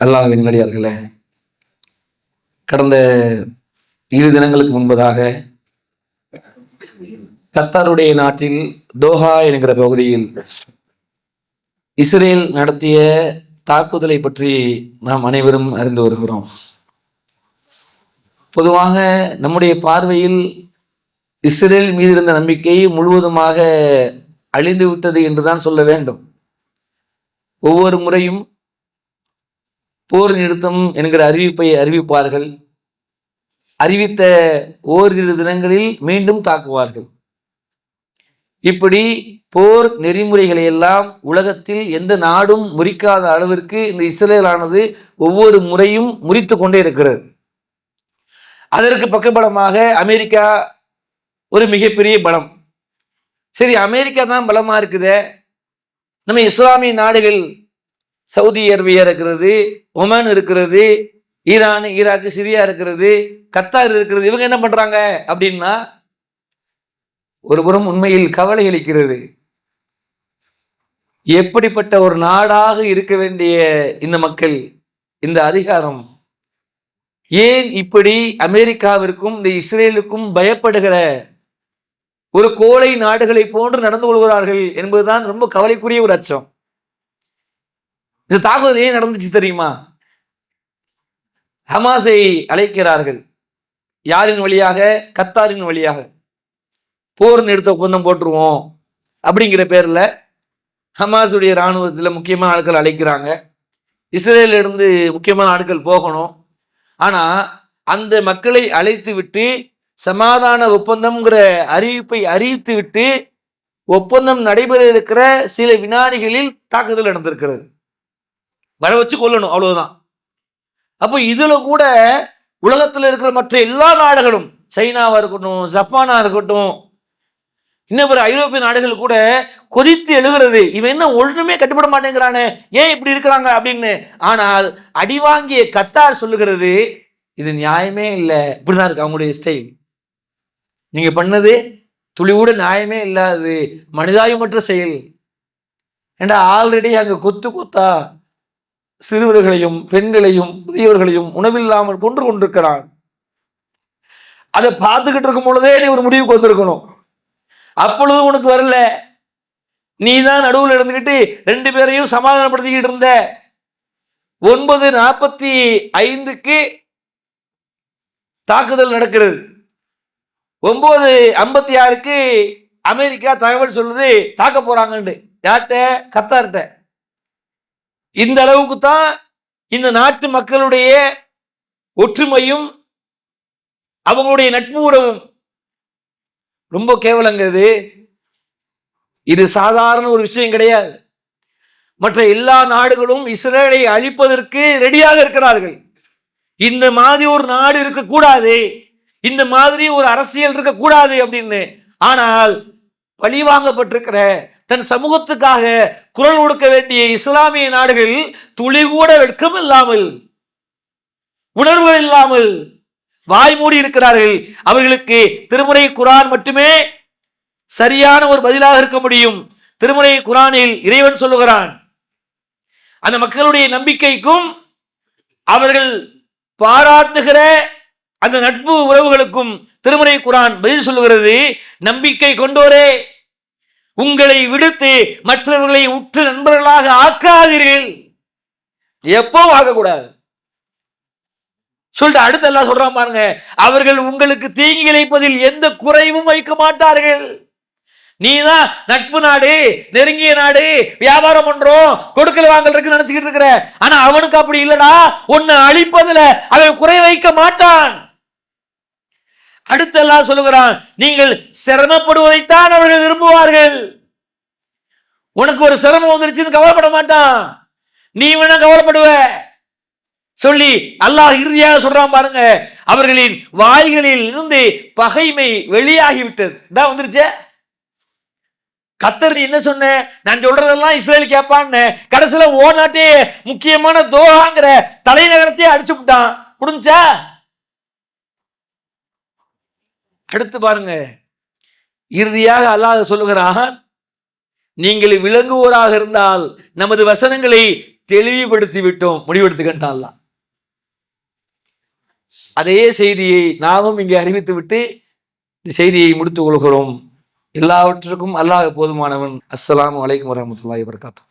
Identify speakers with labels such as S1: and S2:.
S1: அல்லாஹ்வின் நடிகார்களே கடந்த இரு தினங்களுக்கு முன்பதாக கத்தாருடைய நாட்டில் தோஹா என்கிற பகுதியில் இஸ்ரேல் நடத்திய தாக்குதலை பற்றி நாம் அனைவரும் அறிந்து வருகிறோம். பொதுவாக நம்முடைய பார்வையில் இஸ்ரேல் மீது இருந்த நம்பிக்கை முழுவதுமாக அழிந்து விட்டது என்றுதான் சொல்ல வேண்டும். ஒவ்வொரு முறையும் போர் நிறுத்தம் என்கிற அறிவிப்பை அறிவிப்பார்கள். அறிவித்த ஓரிரு தினங்களில் மீண்டும் தாக்குவார்கள். இப்படி போர் நெறிமுறைகளை எல்லாம் உலகத்தில் எந்த நாடும் முறிக்காத அளவிற்கு இந்த இஸ்ரேலானது ஒவ்வொரு முறையும் முறித்து கொண்டே இருக்கிறது. அதற்கு பக்கபலமாக அமெரிக்கா ஒரு மிகப்பெரிய பலம். சரி அமெரிக்கா தான் பலமாக இருக்குதே. நம்ம இஸ்லாமிய நாடுகள் சவுதி அரேபியா இருக்கிறது ஒமான் இருக்கிறது ஈரான் ஈராக்கு சிரியா இருக்கிறது கத்தார் இருக்கிறது இவங்க என்ன பண்றாங்க அப்படின்னா ஒரு புறம் உண்மையில் கவலை அளிக்கிறது. எப்படிப்பட்ட ஒரு நாடாக இருக்க வேண்டிய இந்த மக்கள் இந்த அதிகாரம்? ஏன் இப்படி அமெரிக்காவிற்கும் இந்த இஸ்ரேலுக்கும் பயப்படுகிற ஒரு கோழை நாடுகளை போன்று நடந்து கொள்கிறார்கள் என்பதுதான் ரொம்ப கவலைக்குரிய ஒரு அச்சம். இந்த தாக்குதல் ஏன் நடந்துச்சு தெரியுமா? ஹமாஸை அழைக்கிறார்கள். யாரின் வழியாக? கத்தாரின் வழியாக. போர் நிறுத்த ஒப்பந்தம் போட்டுருவோம். அப்படிங்கிற பேரில் ஹமாஸுடைய இராணுவத்தில் முக்கியமான ஆட்கள் அழைக்கிறாங்க. இஸ்ரேலிருந்து முக்கியமான ஆட்கள் போகணும். ஆனால் அந்த மக்களை அழைத்து விட்டு சமாதான ஒப்பந்தம்ங்கிற அறிவிப்பை அறிவித்து விட்டு ஒப்பந்தம் நடைபெற இருக்கிற சில வினாடிகளில் தாக்குதல் நடந்திருக்கிறது. வர வச்சு கொல்லணும் அவ்வளவுதான். அப்போ இதுல கூட உலகத்தில் இருக்கிற மற்ற எல்லா நாடுகளும் சைனாவா இருக்கட்டும் ஜப்பானா இருக்கட்டும் இன்னும் பிற ஐரோப்பிய நாடுகள் கூட கொதித்து எழுகிறது. இவன் என்ன ஒன்றுமே கட்டுப்பட மாட்டேங்கிறானே ஏன் இப்படி இருக்கிறாங்க அப்படின்னு. ஆனால் அடி வாங்கிய கத்தார் சொல்லுகிறது இது நியாயமே இல்லை. இப்படிதான் இருக்கு அவங்களுடைய ஸ்டைல் நீங்க பண்ணது துளி நியாயமே இல்லாது மனிதாயமற்ற செயல். ஏண்டா ஆல்ரெடி அங்க கொத்து கொத்தா சிறுவர்களையும் பெண்களையும் புதியவர்களையும் உணவில்லாமல் கொன்று கொண்டிருக்கிறான். அதை பார்த்துக்கிட்டு இருக்கும் பொழுதே நீ ஒரு முடிவுக்கு வந்திருக்கணும். அப்பொழுது உனக்கு வரல. நீ தான் நடுவில் இருந்துக்கிட்டு ரெண்டு பேரையும் சமாதானப்படுத்திக்கிட்டு இருந்த. ஒன்பது நாற்பத்தி ஐந்துக்கு தாக்குதல் நடக்கிறது. ஒன்பது ஐம்பத்தி ஆறுக்கு அமெரிக்கா தகவல் சொல்லுது தாக்க போறாங்கன்னு யார்கிட்ட? கத்தார்கிட்ட. இந்த அளவுக்கு தான் இந்த நாட்டு மக்களுடைய ஒற்றுமையும் அவங்களுடைய நட்பு உறவும் ரொம்ப கேவலங்கிறது. இது சாதாரண ஒரு விஷயம் கிடையாது. மற்ற எல்லா நாடுகளும் இஸ்ரேலை அழிப்பதற்கு ரெடியாக இருக்கிறார்கள். இந்த மாதிரி ஒரு நாடு இருக்கக்கூடாது. இந்த மாதிரி ஒரு அரசியல் இருக்கக்கூடாது அப்படின்னு. ஆனால் பழிவாங்கப்பட்டிருக்கிற தன் சமூகத்துக்காக குரல் கொடுக்க வேண்டிய இஸ்லாமிய நாடுகளில் துளி கூட வெட்கம் இல்லாமல் உணர்வு இல்லாமல் வாய் மூடி இருக்கிறார்கள். அவர்களுக்கு திருமுறை குரான் மட்டுமே சரியான ஒரு பதிலாக இருக்க முடியும். திருமுறை குரானில் இறைவன் சொல்லுகிறான் அந்த மக்களுடைய நம்பிக்கைக்கும் அவர்கள் பாராட்டுகிற அந்த நட்பு உறவுகளுக்கும் திருமுறை குரான் பதில் சொல்லுகிறது. நம்பிக்கை கொண்டோரே. உங்களை விடுத்து மற்றவர்களை உற்ற நண்பர்களாக ஆக்காதீர்கள். எப்போ ஆகக்கூடாது? சொல்லிட்டு அடுத்து எல்லாம் சொல்றான் பாருங்க. அவர்கள் உங்களுக்கு தீங்கி இழைப்பதில் எந்த குறைவும் வைக்க மாட்டார்கள். நீதான் நட்பு நாடு நெருங்கிய நாடு வியாபாரம் பண்றோம் கொடுக்கல் வாங்கல் இருக்கு நினைச்சுக்கிட்டு இருக்கிற. ஆனா அவனுக்கு அப்படி இல்லடா. உன்னை அழிப்பதுல அவன் குறை வைக்க மாட்டான். அடுத்தெல்லாம் சொல்லுகிறான் நீங்கள் சிரமப்படுவதைத்தான் அவர்கள் விரும்புவார்கள். உனக்கு ஒரு சிரமம் வந்துருச்சுன்னு கவலைப்பட மாட்டான். நீ வேணா கவலைப்படுவ. சொல்லி அல்லாஹ் இறுதியாக சொல்றான் பாருங்க அவர்களின் வாய்களில் இருந்து பகைமை வெளியாகிவிட்டது. தான் வந்துருச்சே. கத்தர் என்ன சொன்ன? நான் சொல்றதெல்லாம் இஸ்ரேல் கேட்பான்னு. கடைசியில் ஓ நாட்டே முக்கியமான தோஹாங்கிற தலைநகரத்தையே அடிச்சு விட்டான். முடிஞ்சா அடுத்து பாருங்க. இறுதியாக அல்லாஹ் சொல்லுகிறான் நீங்கள் விளங்குவோராக இருந்தால் நமது வசனங்களை தெளிவுபடுத்தி விட்டோம் முடிவெடுத்துக்கிட்டான்ல அதே செய்தியை நாமும் இங்கே அறிவித்து விட்டு இந்த செய்தியை முடித்துக் கொள்கிறோம். எல்லாவற்றுக்கும் அல்லாஹ் போதுமானவன். அஸ்லாம் வலைக்கம் வரஹ்மத்துல்லாஹி வபரகாத்துஹு.